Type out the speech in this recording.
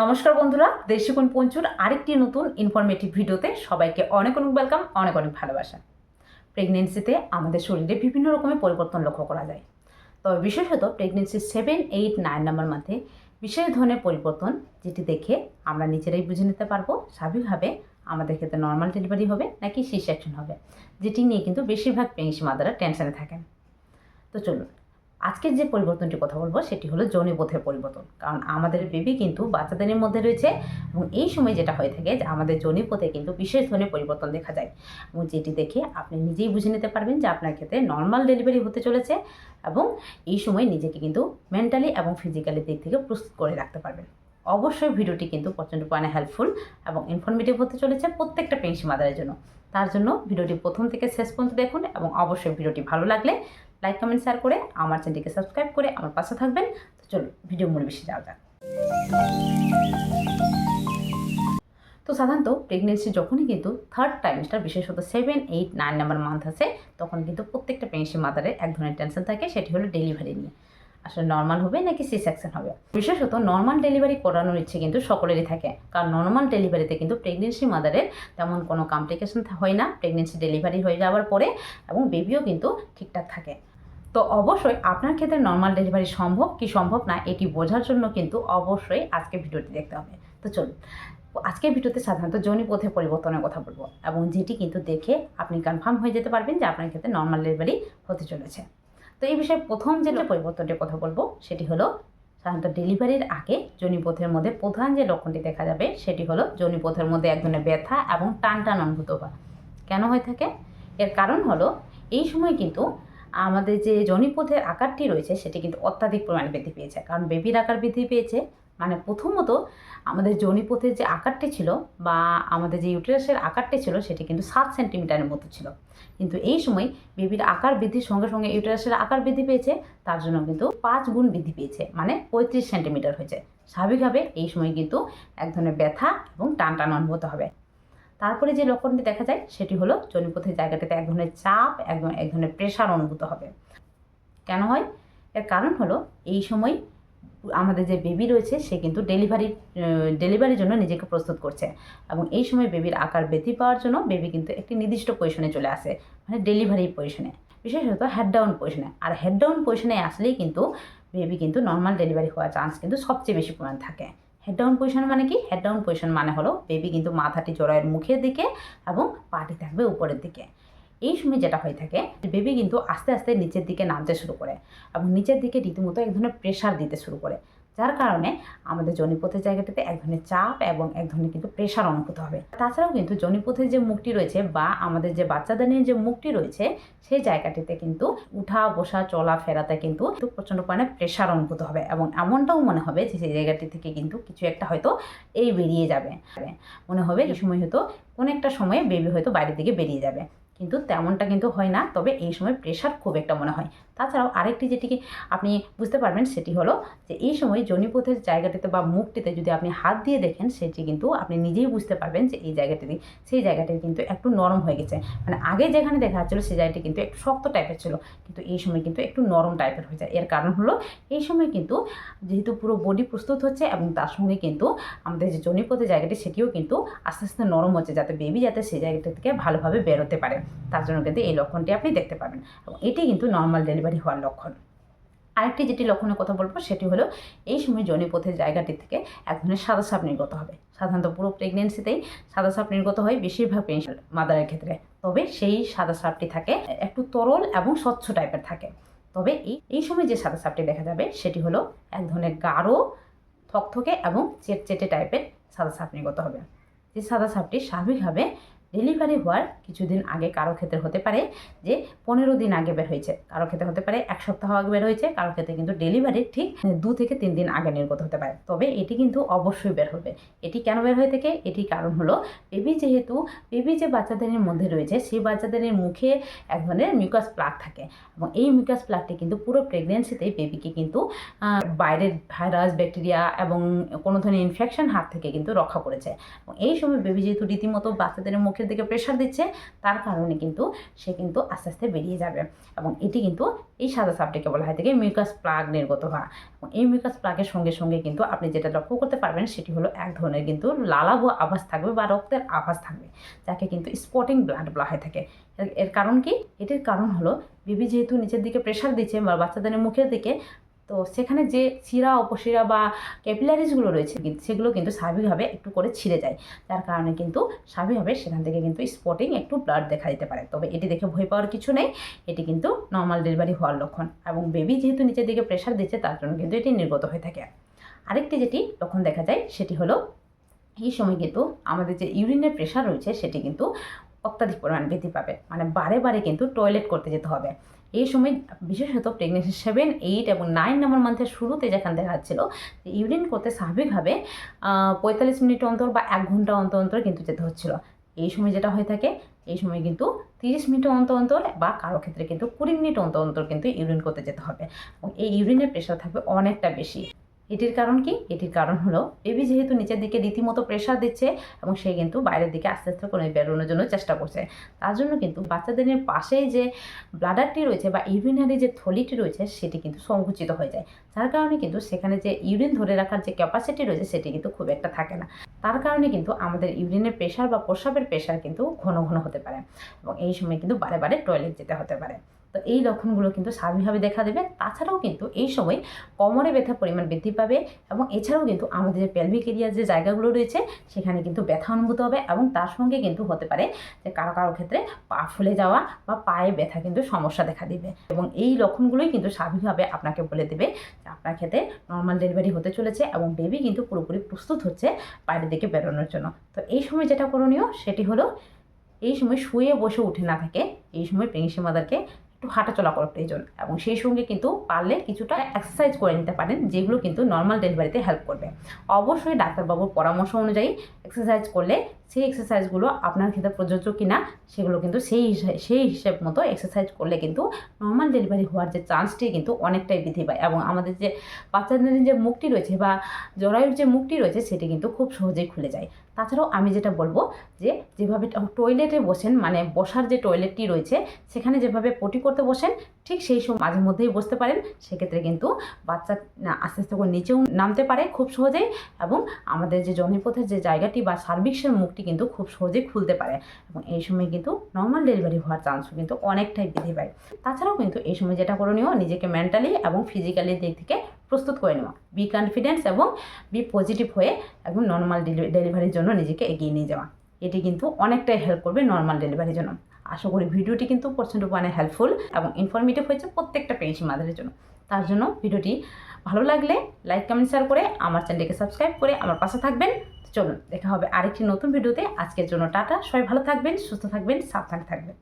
নমস্কার বন্ধুরা দেশিগুণ পঞ্চুর আরেকটি নতুন ইনফরমেটিভ ভিডিওতে সবাইকে অনেক অনেক ওয়েলকাম অনেক অনেক ভালোবাসা। প্রেগনেন্সিতে আমাদের শরীরে বিভিন্ন রকমের পরিবর্তন লক্ষ্য করা যায়। তবে বিশেষত প্রেগনেন্সির সেভেন এইট নাইন নাম্বার মাঝে বিশেষ ধরনের পরিবর্তন যেটি দেখে আমরা নিজেরাই বুঝে নিতে পারব, স্বাভাবিকভাবে আমাদের ক্ষেত্রে নর্মাল ডেলিভারি হবে নাকি সি সেকশন হবে, যেটি নিয়ে কিন্তু বেশিরভাগ প্রেগনেন্সি মাদারা টেনশনে থাকেন। তো চলুন আজকের যে পরিবর্তনটি কথা বলব, সেটি হলো যৌনিবোধের পরিবর্তন। কারণ আমাদের বেবি কিন্তু বাচ্চাদের মধ্যে রয়েছে এবং এই সময় যেটা হয়ে থাকে যে আমাদের যৌনিপথে কিন্তু বিশেষ ধরনের পরিবর্তন দেখা যায়। এবং যেটি দেখে আপনি নিজেই বুঝে নিতে পারবেন যে আপনার ক্ষেত্রে নর্মাল ডেলিভারি হতে চলেছে এবং এই সময় নিজেকে কিন্তু মেন্টালি এবং ফিজিক্যালি দিক থেকে প্রস্তুত করে রাখতে পারবেন। অবশ্যই ভিডিওটি কিন্তু প্রচণ্ড পরিমাণে হেল্পফুল এবং ইনফরমেটিভ হতে চলেছে প্রত্যেকটা পেন্সি মাদারের জন্য। তার জন্য ভিডিওটি প্রথম থেকে শেষ পর্যন্ত দেখুন এবং অবশ্যই ভিডিওটি ভালো লাগলে লাইক কমেন্ট শেয়ার করে আমার চ্যানেলটিকে সাবস্ক্রাইব করে আমার পাশে থাকবেন। তো চলুন ভিডিও মূল বেশি যাওয়া যাক। তো সাধারণত প্রেগনেন্সি যখনই কিন্তু থার্ড টাইমস্টার বিশেষত seven eight nine number month আছে, তখন কিন্তু প্রত্যেকটা প্রেগনেন্সি মাদারের এক ধরনের টেনশন থাকে, সেটি হলো ডেলিভারি নিয়ে। আসলে নর্মাল হবে নাকি সি সেকশন হবে? বিশেষত নর্মাল ডেলিভারি করানোর ইচ্ছে কিন্তু সকলেরই থাকে, কারণ নর্মাল ডেলিভারিতে কিন্তু প্রেগনেন্সি মাদারের তেমন কোনো কমপ্লিকেশন হয় না প্রেগনেন্সি ডেলিভারি হয়ে যাওয়ার পরে এবং বেবিও কিন্তু ঠিকঠাক থাকে। তো অবশ্যই আপনার ক্ষেত্রে নর্মাল ডেলিভারি সম্ভব কি সম্ভব না, এটি বোঝার জন্য কিন্তু অবশ্যই আজকে ভিডিওটি দেখতে হবে। তো চলুন, আজকের ভিডিওতে সাধারণত যৌনিপথে পরিবর্তনের কথা বলব এবং যেটি কিন্তু দেখে আপনি কনফার্ম হয়ে যেতে পারবেন যে আপনার ক্ষেত্রে নর্মাল ডেলিভারি হতে চলেছে। তো এই বিষয়ে প্রথম যে পরিবর্তনটির কথা বলব, সেটি হলো সাধারণত ডেলিভারির আগে যৌনিপথের মধ্যে প্রধান যে লক্ষণটি দেখা যাবে, সেটি হলো যৌনিপথের মধ্যে এক ধরনের ব্যথা এবং টান টান অনুভূত হওয়া। কেন হয়ে থাকে? এর কারণ হলো এই সময় কিন্তু আমাদের যে যৌনিপথের আকারটি রয়েছে, সেটি কিন্তু অত্যাধিক পরিমাণে বৃদ্ধি পেয়েছে। কারণ বেবির আকার বৃদ্ধি পেয়েছে মানে প্রথমত আমাদের যৌনিপথের যে আকারটি ছিল বা আমাদের যে ইউটেরাসের আকারটি ছিল, সেটি কিন্তু সাত সেন্টিমিটারের মতো ছিল। কিন্তু এই সময় বেবির আকার বৃদ্ধির সঙ্গে সঙ্গে ইউটেরাসের আকার বৃদ্ধি পেয়েছে, তার জন্য কিন্তু পাঁচ গুণ বৃদ্ধি পেয়েছে মানে পঁয়ত্রিশ সেন্টিমিটার হয়েছে। স্বাভাবিকভাবে এই সময় কিন্তু এক ধরনের ব্যথা এবং টান টান অনুভূত হবে। তারপরে যে লক্ষণটি দেখা যায়, সেটি হলো জনিপথের জায়গাটিতে এক ধরনের চাপ, এক এক ধরনের প্রেশার অনুভূত হবে। কেন হয়? এর কারণ হলো এই সময় আমাদের যে বেবি রয়েছে, সে কিন্তু ডেলিভারি ডেলিভারির জন্য নিজেকে প্রস্তুত করছে। এবং এই সময় বেবির আকার বৃদ্ধি পাওয়ার জন্য বেবি কিন্তু একটি নির্দিষ্ট পজিশনে চলে আসে মানে ডেলিভারি পজিশনে বিশেষত হেড ডাউন পজিশনে আর হেড ডাউন পজিশনে আসলেই কিন্তু বেবি কিন্তু নর্মাল ডেলিভারি হওয়ার চান্স কিন্তু সবচেয়ে বেশি পরিমাণ থাকে। হেড ডাউন পজিশন মানে কি? হেড ডাউন পজিশন মানে হলো বেবি কিন্তু মাথাটি জরায়ের মুখের দিকে এবং পাটি থাকবে উপরের দিকে। এই সময় যেটা হয়ে থাকে বেবি কিন্তু আস্তে আস্তে নিচের দিকে নামতে শুরু করে এবং নিচের দিকে রীতিমতো এক ধরনের প্রেশার দিতে শুরু করে। যার কারণে আমাদের জনিপথের জায়গাটাতে এক ধরনের চাপ এবং এক ধরনের কিন্তু প্রেশার অনুভূত হবে। তাছাড়াও কিন্তু জনিপথের যে মুখটি রয়েছে বা আমাদের যে বাচ্চাদের নিয়ে যে মুখটি রয়েছে, সেই জায়গাটিতে কিন্তু উঠা, বসা, চলা, ফেরাতে কিন্তু প্রচণ্ড পরিমাণে প্রেশার অনুভূত হবে এবং এমনটাও মনে হবে যে সেই জায়গাটি থেকে কিন্তু কিছু একটা হয়তো এই বেরিয়ে যাবে। মনে হবে এই সময় হয়তো কোনো একটা সময়ে বেবি হয়তো বাইরের দিকে বেরিয়ে যাবে। কিন্তু তেমনটা কিন্তু হয় না, তবে এই সময় প্রেশার খুব একটা মনে হয়। তাছাড়াও আরেকটি যেটিকে আপনি বুঝতে পারবেন সেটি হলো যে এই সময় জনিপথের জায়গাটিতে বা মুখটিতে যদি আপনি হাত দিয়ে দেখেন, সেটি কিন্তু আপনি নিজেই বুঝতে পারবেন যে এই জায়গাটি সেই জায়গাটি কিন্তু একটু নরম হয়ে গেছে। মানে আগে যেখানে দেখা যাচ্ছিল সেই জায়গাটি কিন্তু একটু শক্ত টাইপের ছিল, কিন্তু এই সময় কিন্তু একটু নরম টাইপের হয়ে যায় এর কারণ হলো, এই সময় কিন্তু যেহেতু পুরো বডি প্রস্তুত হচ্ছে এবং তার সঙ্গে কিন্তু আমাদের যে জনিপথের জায়গাটি, সেটিও কিন্তু আস্তে আস্তে নরম হচ্ছে, যাতে বেবি যাতে সেই জায়গাটা থেকে ভালোভাবে বেরোতে পারে। তার জন্য কিন্তু এই লক্ষণটি আপনি দেখতে পাবেন। এবং এটি কিন্তু নর্মাল ডেলিভারি হওয়ার লক্ষণ। আরেকটি যেটি লক্ষণের কথা বলব, সেটি হলো এই সময় যৌনিপথের জায়গাটি থেকে এক ধরনের সাদা সাপ নির্গত হবে। সাধারণত পুরো প্রেগনেন্সিতেই সাদা সাপ নির্গত হয় বেশিরভাগ মাদারের ক্ষেত্রে। তবে সেই সাদা সাপটি থাকে, একটু তরল এবং স্বচ্ছ টাইপের থাকে। তবে এই এই সময় যে সাদা সাপটি দেখা যাবে, সেটি হলো এক ধরনের গাঢ়, থকথকে এবং চেটচেটে টাইপের সাদা সাপ নির্গত হবে। যে সাদা সাপটি স্বাভাবিকভাবে ডেলিভারি হওয়ার কিছুদিন আগে কারও ক্ষেত্রে হতে পারে যে পনেরো দিন আগে বের হয়েছে। কারও ক্ষেত্রে হতে পারে এক সপ্তাহ আগে বের হয়েছে, কারও ক্ষেত্রে কিন্তু ডেলিভারির ঠিক দু থেকে তিন দিন আগে নির্গত হতে পারে। তবে এটি কিন্তু অবশ্যই বের হবে। এটি কেন বের হয়ে থাকে? এটি কারণ হলো বেবি যেহেতু বেবি যে বাচ্চাদের মধ্যে রয়েছে, সেই বাচ্চাদের মুখে এক ধরনের মিউকাস প্লাগ থাকে। এবং এই মিউকাস প্লাগটি কিন্তু পুরো প্রেগনেন্সিতে বেবিকে কিন্তু বাইরের ভাইরাস ব্যাকটেরিয়া এবং কোনো ধরনের ইনফেকশন হাত থেকে কিন্তু রক্ষা করেছে। এবং এই সময় বেবি যেহেতু রীতিমতো বাচ্চাদের মুখে মুখের দিকে প্রেশার দিচ্ছে, তার কারণে কিন্তু সে কিন্তু আস্তে আস্তে বেরিয়ে যাবে। এবং এটি কিন্তু এই সাদা সাপটিকে বলা হয় থেকে মিউকাস প্লাগ নির্গত হওয়া। এবং এই মিউকাস প্লাগের সঙ্গে সঙ্গে কিন্তু আপনি যেটা লক্ষ্য করতে পারবেন, সেটি হলো এক ধরনের কিন্তু লালাভ আভাস থাকবে বা রক্তের আভাস থাকবে, যাকে কিন্তু স্পটিং ব্লাড বলা হয়ে থাকে। এর- কারণ কি? এটির কারণ হলো বেবি যেহেতু নিচের দিকে প্রেশার দিচ্ছে বা বাচ্চাদের মুখের দিকে তো সেখানে যে শিরা অপশিরা বা ক্যাপিলারিজগুলো রয়েছে সেগুলো কিন্তু স্বাভাবিকভাবে একটু করে ছিঁড়ে যায়। যার কারণে কিন্তু স্বাভাবিকভাবে সেখান থেকে কিন্তু স্পটিং একটু ব্লাড দেখা দিতে পারে। তবে এটি দেখে ভয় পাওয়ার কিছু নেই। এটি কিন্তু নর্মাল ডেলিভারি হওয়ার লক্ষণ। এবং বেবি যেহেতু নিচের দিকে প্রেশার দিচ্ছে, তার জন্য কিন্তু এটি নির্গত হয়ে থাকে। আরেকটি যেটি লক্ষণ দেখা যায়, সেটি হলো এই সময় কিন্তু আমাদের যে ইউরিনের প্রেশার রয়েছে, সেটি কিন্তু অত্যাধিক পরিমাণ বৃদ্ধি পাবে। মানে বারে বারে কিন্তু টয়লেট করতে যেতে হবে। এই সময় বিশেষত প্রেগনেন্সি সেভেন এইট এবং নাইন নাম্বার মান্থের শুরুতে যেখানে দেখা যাচ্ছিল যে ইউরিন করতে স্বাভাবিকভাবে পঁয়তাল্লিশ মিনিট অন্তর বা এক ঘণ্টা অন্তর অন্তর কিন্তু যেতে হচ্ছিল। এই সময় যেটা হয়ে থাকে, এই সময় কিন্তু তিরিশ মিনিট অন্তর অন্তর বা কারও ক্ষেত্রে কিন্তু কুড়ি মিনিট অন্তর অন্তর কিন্তু ইউরিন করতে যেতে হবে। এবং এই ইউরিনের প্রেশার থাকবে অনেকটা বেশি। এটির কারণ কি? এটির কারণ হলো বেবি যেহেতু নিচের দিকে রীতিমতো প্রেশার দিচ্ছে এবং সে কিন্তু বাইরের দিকে আস্তে আস্তে করে বেরোনোর জন্য চেষ্টা করছে। তার জন্য কিন্তু বাচ্চাদের পাশেই যে ব্লাডারটি রয়েছে বা ইউরিনারি যে থলিটি রয়েছে, সেটি কিন্তু সংকুচিত হয়ে যায়। যার কারণে কিন্তু সেখানে যে ইউরিন ধরে রাখার যে ক্যাপাসিটি রয়েছে, সেটি কিন্তু খুব একটা থাকে না। তার কারণে কিন্তু আমাদের ইউরিনের প্রেশার বা প্রস্রাবের প্রেশার কিন্তু ঘন ঘন হতে পারে এবং এই সময় কিন্তু বারে বারে টয়লেট যেতে হতে পারে। তো এই লক্ষণগুলো কিন্তু স্বাভাবিকভাবে দেখা দেবে। তাছাড়াও কিন্তু এই সময় কোমরে ব্যথার পরিমাণ বৃদ্ধি পাবে এবং এছাড়াও কিন্তু আমাদের যে পেলভিক এরিয়ার যে জায়গাগুলো রয়েছে, সেখানে কিন্তু ব্যথা অনুভূত হবে এবং তার সঙ্গে কিন্তু হতে পারে যে কারও কারও ক্ষেত্রে পা ফুলে যাওয়া বা পায়ে ব্যথা কিন্তু সমস্যা দেখা দিবে এবং এই লক্ষণগুলোই কিন্তু স্বাভাবিকভাবে আপনাকে বলে দেবে যে আপনার ক্ষেত্রে নর্মাল ডেলিভারি হতে চলেছে এবং বেবি কিন্তু পুরোপুরি প্রস্তুত হচ্ছে বাইরের দিকে বেরোনোর জন্য। তো এই সময় যেটা করণীয় সেটি হলো এই সময় শুয়ে বসে উঠে না থাকে, এই সময় প্রেগনেন্সি মাদারকে একটু হাঁটাচলা করা প্রয়োজন। এবং সেই সঙ্গে কিন্তু পারলে কিছুটা এক্সারসাইজ করে নিতে পারেন, যেগুলো কিন্তু নর্মাল ডেলিভারিতে হেল্প করবে। অবশ্যই ডাক্তারবাবুর পরামর্শ অনুযায়ী এক্সারসাইজ করলে সেই এক্সারসাইজগুলো আপনার ক্ষেত্রে প্রযোজ্য কি না সেগুলো কিন্তু সেই হিসেবে সেই হিসেব মতো এক্সারসাইজ করলে কিন্তু নর্মাল ডেলিভারি হওয়ার যে চান্সটি কিন্তু অনেকটাই বৃদ্ধি পায়। এবং আমাদের যে বাচ্চাদের যে মুখটি রয়েছে বা জরায়ুর যে মুখটি রয়েছে, সেটি কিন্তু খুব সহজেই খুলে যায়। তাছাড়াও আমি যেটা বলব যে যেভাবে টয়লেটে বসেন মানে বসার যে টয়লেটটি রয়েছে, সেখানে যেভাবে পটি করতে বসেন, ঠিক সেই সময় মাঝে মধ্যেই বসতে পারেন। সেক্ষেত্রে কিন্তু বাচ্চা আস্তে আস্তে করে নিচেও নামতে পারে খুব সহজেই এবং আমাদের যে জনিপথের যে জায়গাটি বা সার্ভিক্সের মুখটি কিন্তু খুব সহজেই খুলতে পারে এবং এই সময় কিন্তু নর্মাল ডেলিভারি হওয়ার চান্সও কিন্তু অনেকটাই বৃদ্ধি পায়। তাছাড়াও কিন্তু এই সময় যেটা করণীয়, নিজেকে মেন্টালি এবং ফিজিক্যালি দিক থেকে প্রস্তুত করে নেওয়া। বি কনফিডেন্স এবং বি পজিটিভ হয়ে একদম নর্মাল ডেলিভারির জন্য নিজেকে এগিয়ে নিয়ে যাওয়া। এটি কিন্তু অনেকটাই হেল্প করবে নর্মাল ডেলিভারির জন্য। আশা করি ভিডিওটি কিন্তু প্রচণ্ড পরিমাণে হেল্পফুল এবং ইনফরমেটিভ হয়েছে প্রত্যেকটা পেয়েছি মাদারের জন্য। তার জন্য ভিডিওটি ভালো লাগলে লাইক কমেন্ট শেয়ার করে আমার চ্যানেলটিকে সাবস্ক্রাইব করে আমার পাশে থাকবেন। চলুন, দেখা হবে আরেকটি নতুন ভিডিওতে। আজকের জন্য টাটা। সবাই ভালো থাকবেন, সুস্থ থাকবেন, সাবধানে থাকবেন।